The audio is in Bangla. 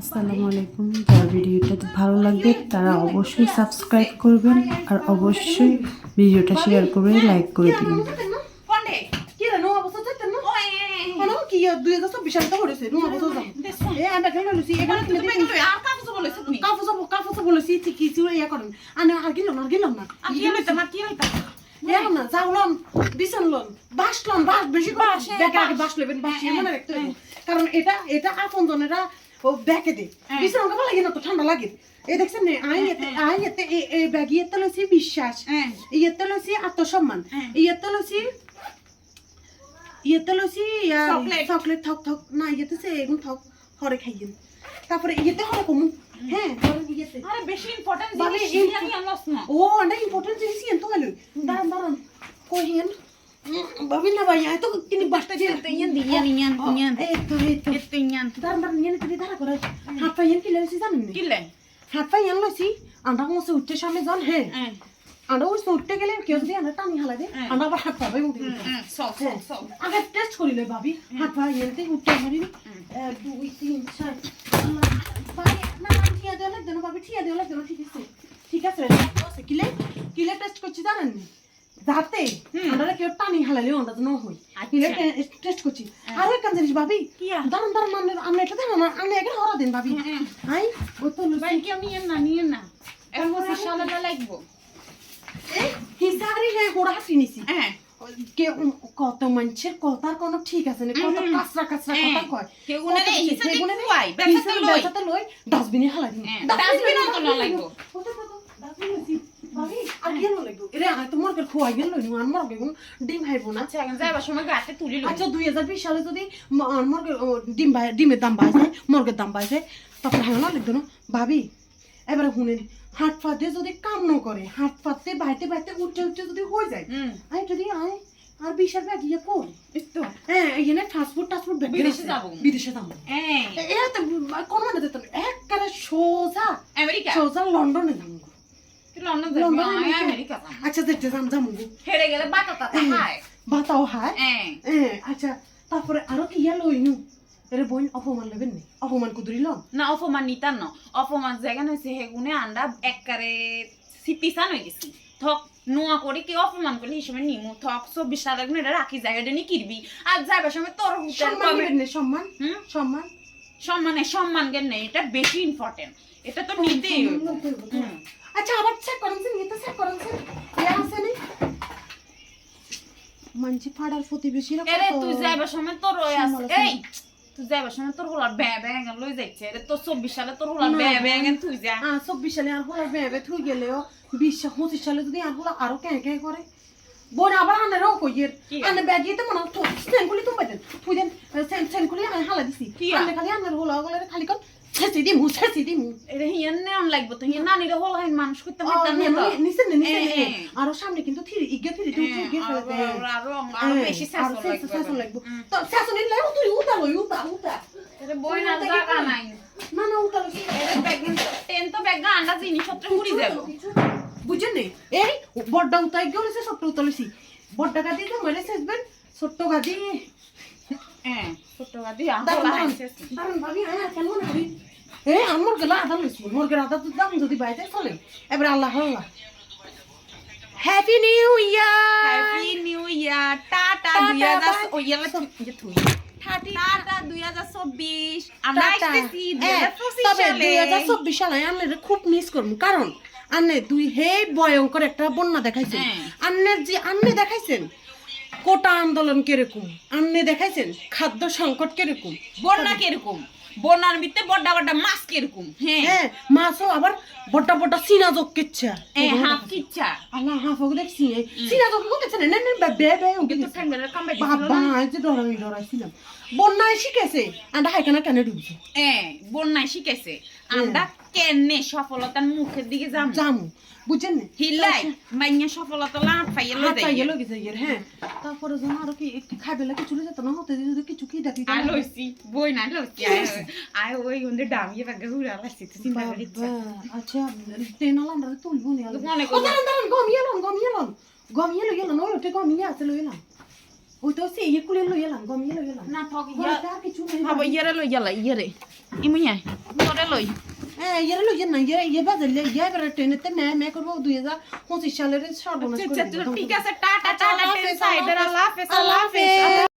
আসসালামু আলাইকুম। যার ভিডিওটা যদি ভালো লাগবে তারা অবশ্যই সাবস্ক্রাইব করবেন আর অবশ্যই ভিডিওটা শেয়ার করে লাইক করে দিবেন। কারণ এটা এটা আপন জনেরা ও ব্যাগে দে। হ্যাঁ। বিছান ভালো লাগে না তো ঠান্ডা লাগে। এই দেখছেন নে আই এতে আই এতে এই- ব্যাগি এতে লইছি বিশ্বাস। হ্যাঁ। ইয়েতে লইছি আত্মসম্মান। হ্যাঁ। ইয়েতে লইছি ইয়েতে লইছি চকলেট। থক থক। না ইয়েতে সে এগুন থক হরে খাইয়েন তারপরে ইয়েতে হরে কমু। হ্যাঁ। ইয়েতে। আরে বেশি ইম্পর্টেন্ট জিনিস আমি আনলস না। ও আন্ডা ইম্পর্টেন্ট জিনিস ইয়েন হলো দাঁড়ান দাঁড়ান। কহিয়েন বাবি না ভাই আয় তো কিনি বাসটা দিয়ে তো ইয়ান দি ইয়ান ইয়ান ইয়ান। এই তো এই তো। করে। হাত পাইয়েন কি লইছি জানেন নি? কিলে? হাত লইছি আন্ডা মোসে উঠতে সামনে যান হ্যাঁ। হ্যাঁ। আন্ডা ওই উঠতে গেলে কেউ যদি আন্ডা টানি হালা দে হ্যাঁ। আন্ডা আবার হাত পাবে হ্যাঁ। আগে টেস্ট করিলে ভাবি হাত পা এনতে উঠতে পারি দুই তিন চার ঠিয়া দেওয়া লাগবে ঠিয়া দেওয়া লাগবে ঠিক আছে। ঠিক আছে। আছে কিলে কিলে টেস্ট করছি জানেন নি? যাতে আমরা কেউ টানি হালালে আমরা তো হই। টেস্ট করছি। আর একটা জিনিস ভাবি কিয়া? দাঁড়ান দাঁড়ান আমরা আমরা এটা দেন আমরা এখানে হরা দেন ভাবি। আই বোতল ভাই কি আমি না নিয়েন না। এখন বসে শালাটা লাগবো। হিসারি হে হোড়া হাসি নিছি। হ্যাঁ। কত মানুষের কথার কোনো ঠিক আছে না কত কাঁচরা কাঁচরা হ্যাঁ। কথা কয়। ডাস্টবিনে হালাই দিন। হ্যাঁ, ডাস্টবিনে তো না লাগবো। কত কত, ডাস্টবিনে দিছি। তো মরকের খোয়াই গেল আর মরকে ডিম না। আচ্ছা এখন যাইবার সময় গাতে তুলি লই। আচ্ছা, 2020 সালে যদি আর ডিম ডিমের দাম বাড়ছে, মরকের দাম বাড়ছে, তখন হাঙ্গা না লাগতো না? ভাবি, এবারে শুনেন, হাত ফাতে যদি কাম ন করে হাত ফাতে বাইতে বাইতে উঠতে উঠতে যদি হয়ে যায় আই যদি আয় আর বিশাল ব্যাগ ইয়ে কর। একটু হ্যাঁ এখানে টাস্টফুড ব্যাগ বিদেশে যাব। বিদেশে যাব। এটা তো কোন মানে দিত একবারে সোজা। আমেরিকা? সোজা লন্ডনে যাব। আচ্ছা দেখতে যাম যাব হেরে গেলে বাতাতা হায়। বাতাও হায়। হ্যাঁ হ্যাঁ আচ্ছা তারপরে আরও কি ইয়া লইনু এরে বোন অপমান লেবেন নি? অপমান না নিতাম ন। অপমান জায়গা হয়েছে হেগুনে আন্ডা এককারে সিপিসান হয়ে গেছি। থক নোয়া করে কি অপমান করলে সময় নিমু। থক চব্বিশ সাল গুনে এটা রাখি জায়গাটা নি কিরবি। আর যাইবার সময় তোর সম্মান সম্মান? সম্মানে সম্মান জ্ঞান নেই এটা বেশি ইম্পর্টেন্ট এটা তো নিতেই তো। আচ্ছা আবার চেক করেছেন এটা চেক করেছেন ইয়া আছে নি মানছি পাড়ার প্রতিবেশীরা এরে কত- তুই যাইবার সময় তোর ওই আছে। এই তুই যাইবার সময় তোর হলার ব্যা ব্যা গান লই যাচ্ছে এরে তোর চব্বিশ সালে তোর হলার। ব্যা ব্যা তুই যা। আহ, চব্বিশ সালে আর হলো ভেবে থুই গেলেও বিশ পঁচিশ সালে যদি আর হলো আরও কে কে করে। বোন আবার আনারও কইয়ের কি? আনে ব্যাগিতে মনে তো সেনকুলি তুমি দেন তুই দেন সেন সেনকুলি আমি হালা দিছি। কি? আনে খালি আনার হলো গলে খালি কোন ছেসি দিমু ছেসি দিমু। এটা হিয়ান নেন লাগবো তো হিয়ান নানিরে হল হাইন মানুষ করতে পারতাম না তো। নিছেন না নিছেন এ, এ। আরও সামনে কিন্তু থিরি ইগে থিরি তুই হ্যাঁ, ইগে ফেলে দে আরো- আরো- আরও বেশি শাসন লাগবে। শাসন লাগবে। হুম। তো শাসন নিলে তুই উতা লই উতা উতা। এরে বই না জায়গা নাই। না না উতা লই। এরে ব্যাগিন টেন তো ব্যাগা আন্ডা জিনিসপত্র উড়ি যাব। বুঝছেন নি এই বড্ডা উতাই গেছে ছোট্ট উতালিছি বড্ডা গাদি তো মেরে শেষবেন ছোট্ট গাদি হ্যাঁ ছোট গাদি দারুণ ভাবি হ্যাঁ কেন মনে করি এই আমার গেলা আধা লইছি মোর গেলা আধা তো দাম যদি বাইতে চলে। এবারে Allah Allah. Happy new year happy new year tata tata, 2000 bye. ও যে তুই টাটা 2024 আমরা আসতেছি হ্যাঁ, 2025 তবে সালে। দুই হাজার চব্বিশ সালে আনলে খুব মিস করব কারণ আন্নে দুই হে ভয়ঙ্কর একটা বন্যা দেখাইছেন। হ্যাঁ। আন্নের যে আন্নে দেখাইছেন কোটা আন্দোলন কীরকম? আন্নে দেখাইছেন খাদ্য সংকট কীরকম? বন্যা কীরকম? বন্যার ভিতরে বড় বড় মাছ কীরকম? হ্যাঁ। হ্যাঁ মাছও আবার বড্ডা বড্ডা সিনা জক কিচ্ছা। হ্যাঁ হাফ কিচ্ছা। আল্লাহ হাফ দেখছি। সিনা জক কিচ্ছা না না বে বে কিন্তু কাম বাই বাবা এই যে ডরাই ডরাইছিলাম বন্যায় শিখেছে আন্ডা হাইকানা কানে ডুবছে? হ্যাঁ বন্যায় শিখেছে। আমরা কেনে সফলতার মুখের দিকে যাম? জামু বুঝছেন না? হিলাই মাইয়া সফলতা লাভ পাইয়ে হাত লই পাই যাই গেল গেছে হ্যাঁ। তারপরে যেন আরও কি একটু খাবে লাগে চলে যেত না হতে যদি কিছু কি ডাকি আর লইছি বই না লইছি আয় ওই গন্ডে ডামিয়ে হুড়া লাসি তো চিন্তা করি আচ্ছা ট্রেন আলাম রে তুলবো নি মনে করো দাঁড়ান গমিয়ে লন গমিয়ে লন। গমিয়ে লই গেল নয় ওটা গমিয়ে আছে লই এলাম ওই তো সে ইয়ে কুলে লই এলাম গম ইয়ে লই এলাম না থক ঘরে ইয়া তো আর কিছু নেই হব ইয়ারে লই গেলা ইয়ারে ইমুইয়া তোরে লই হ্যাঁ ইয়ে লই না ইয়ে ইয়ে বাজালে ইয়ে এবারে ট্রেনেতে মে মে করব দুই হাজার পঁচিশ সালের সর্বনাশ করে আচ্ছা, দিবো। ঠিক আছে টাটা টাটা টেন হাফেজ, আল্লাহ হাফেজ আল্লাহ হাফেজ